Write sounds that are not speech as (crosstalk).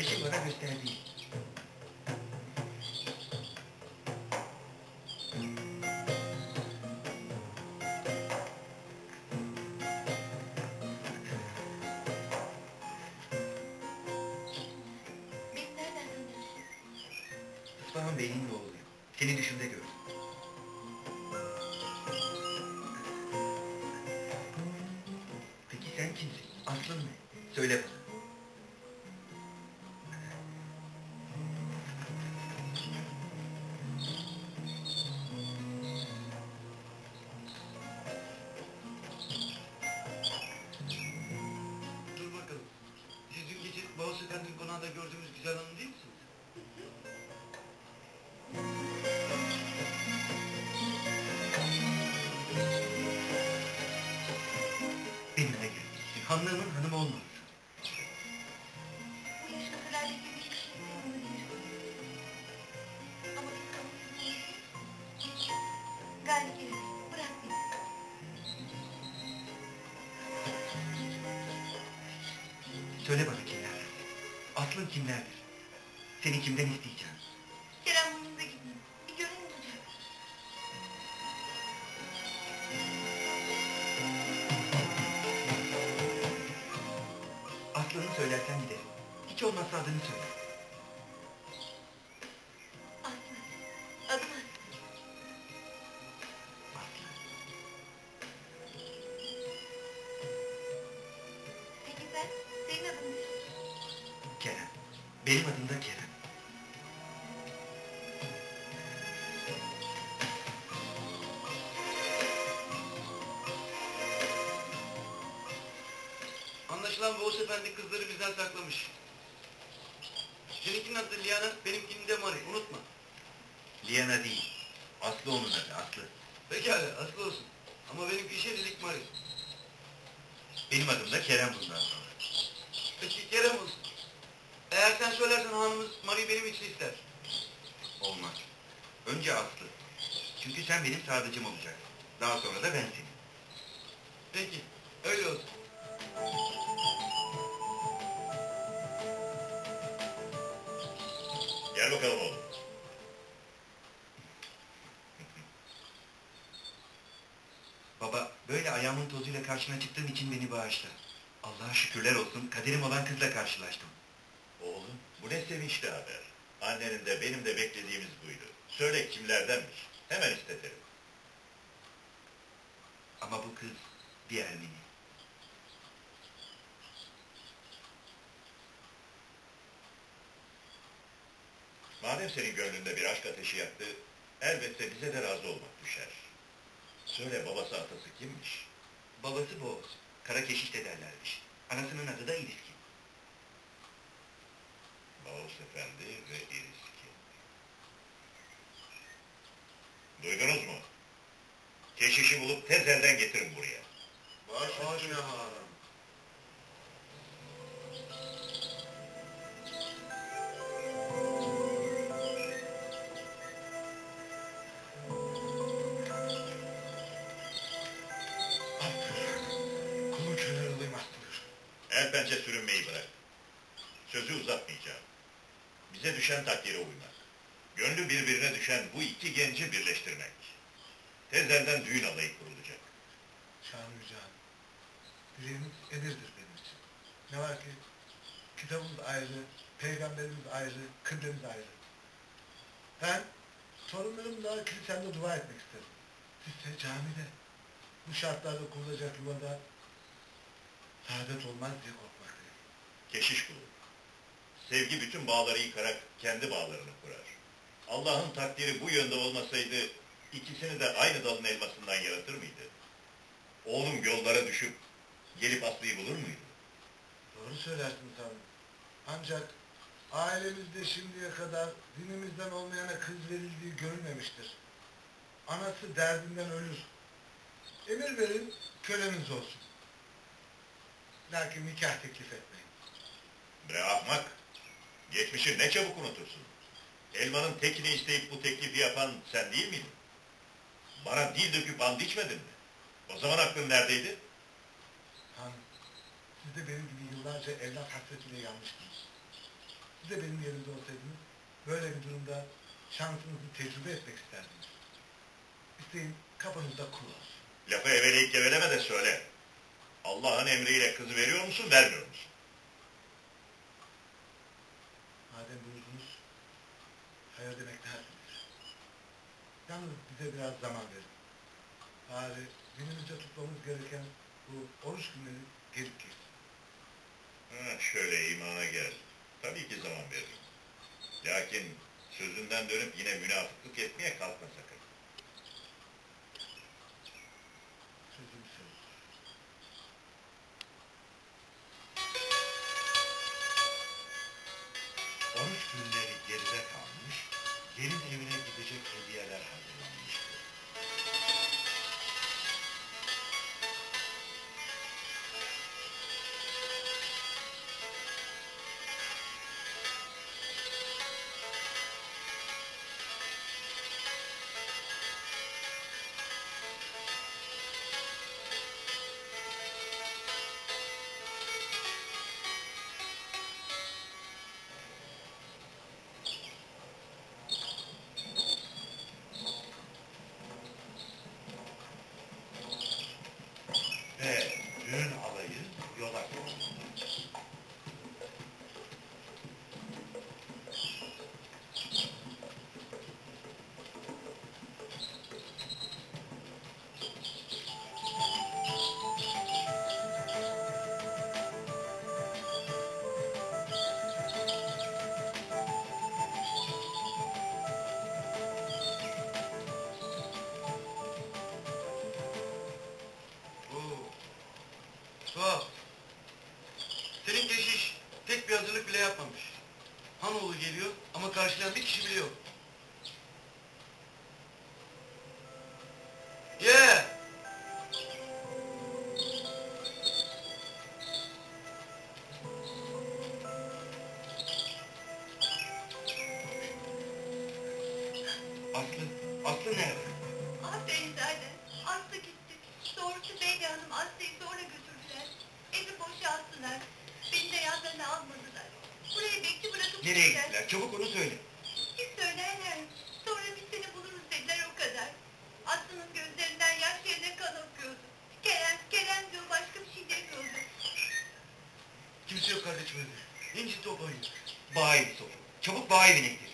Bana gösterdiği. Beni nereden tanıyorsun? İsfahan Bey'in oğluyum. Seni düşümde gördüm. Peki sen kimsin? Aslın ne? Söyle bana. Efendi'nin konağında gördüğümüz güzel hanım değil misiniz? Benimle gelmişsin. Hanlığımın hanımı beni. Söyle bana kimlerdir? Aslın kimlerdir? Seni kimden isteyeceğim? Kerem burnunda gideyim. Bir gören olacak. Aslını söylersen giderim. Hiç olmazsa adını söyle. Benim adım da Kerem. Anlaşılan Bağız Efendi kızları bizden saklamış. Seninkinin adı Liana, benimkinin de Mari. Unutma. Liana değil. Aslı onun adı, Aslı. Pekala, aslı olsun. Ama benimki şimdilik Mari. Benim adım da Kerem bundan sonra. Peki Kerem olsun. Sen söylersen hanımız Mari'yi benim için ister. Olmaz. Önce Aslı. Çünkü sen benim sadıcım olacaksın. Daha sonra da ben senin. Peki, öyle olsun. Gel bakalım oğlum. (laughs) Baba, böyle ayağımın tozuyla karşına çıktığım için beni bağışla. Allah'a şükürler olsun, kaderim olan kızla karşılaştım. Bu ne sevinçli haber. Annenin de benim de beklediğimiz buydu. Söyle kimlerdenmiş. Hemen istetelim. Ama bu kız bir Ermeni. Madem senin gönlünde bir aşk ateşi yaktı, elbette bize de razı olmak düşer. Söyle babası atası kimmiş? Babası Boğaz, kara keşiş de derlermiş. Anasının adı da İliski. Bağus Efendi ve İriski. Duydunuz mu? Keşişi bulup tez elden getirin buraya. Baş üstüne duymazdır. El pençe sürünmeyi bırak. Sözü uzatmayacağım. Bize düşen takdire uymak. Gönlü birbirine düşen bu iki genci birleştirmek. Tezelden düğün alayı kurulacak. Şanlıcan, dileğimiz emirdir benim için. Ne var ki kitabımız ayrı, peygamberimiz ayrı, kıblemiz ayrı. Ben torunlarımla kilisemde dua etmek isterim. Siz de camide. Bu şartlarda kurulacak yuvada saadet olmaz diye korkmaktayım. Keşiş kulu. Sevgi bütün bağları yıkarak kendi bağlarını kurar. Allah'ın takdiri bu yönde olmasaydı ikisini de aynı dalın elmasından yaratır mıydı? Oğlum yollara düşüp gelip Aslı'yı bulur muydu? Doğru söylersiniz hanım. Ancak ailemizde şimdiye kadar dinimizden olmayana kız verildiği görülmemiştir. Anası derdinden ölür. Emir verin, köleniz olsun. Lakin nikah teklif etmeyin. Bre ahmak! Geçmişi ne çabuk unutursun. Elmanın tekini isteyip bu teklifi yapan sen değil miydin? Bana dil döküp and içmedin mi? O zaman aklın neredeydi? Hanım, siz de benim gibi yıllarca evlat hasretiyle yanmıştınız. Siz de benim yerimde olsaydınız böyle bir durumda şansınızı tecrübe etmek isterdiniz. İsteyin kafanızda kul olsun. Lafı eveleyip geveleme de söyle. Allah'ın emriyle kızı veriyor musun, vermiyor musun? Madem buyurdunuz, hayır demek? Yalnız bize biraz zaman verin. Bari günümüzde tutmamız gereken bu oruç günleri gelip geçsin. Ha, şöyle imana gel. Tabii ki zaman veririm. Lakin sözünden dönüp yine münafıklık etmeye kalkma sakın. Hanoğlu geliyor ama karşılayan bir kişi bile yok. Nereye gittiler. Çabuk onu söyle. Biz söylerler. Sonra biz seni buluruz dediler o kadar. Aslı'nın gözlerinden yaş yerine kan akıyordu. Kerem, Kerem diyor başka bir şey demiyordu. Kimse yok kardeşim evde. İnci top oynuyor. Bağ evi. Çabuk bağ evine gidelim.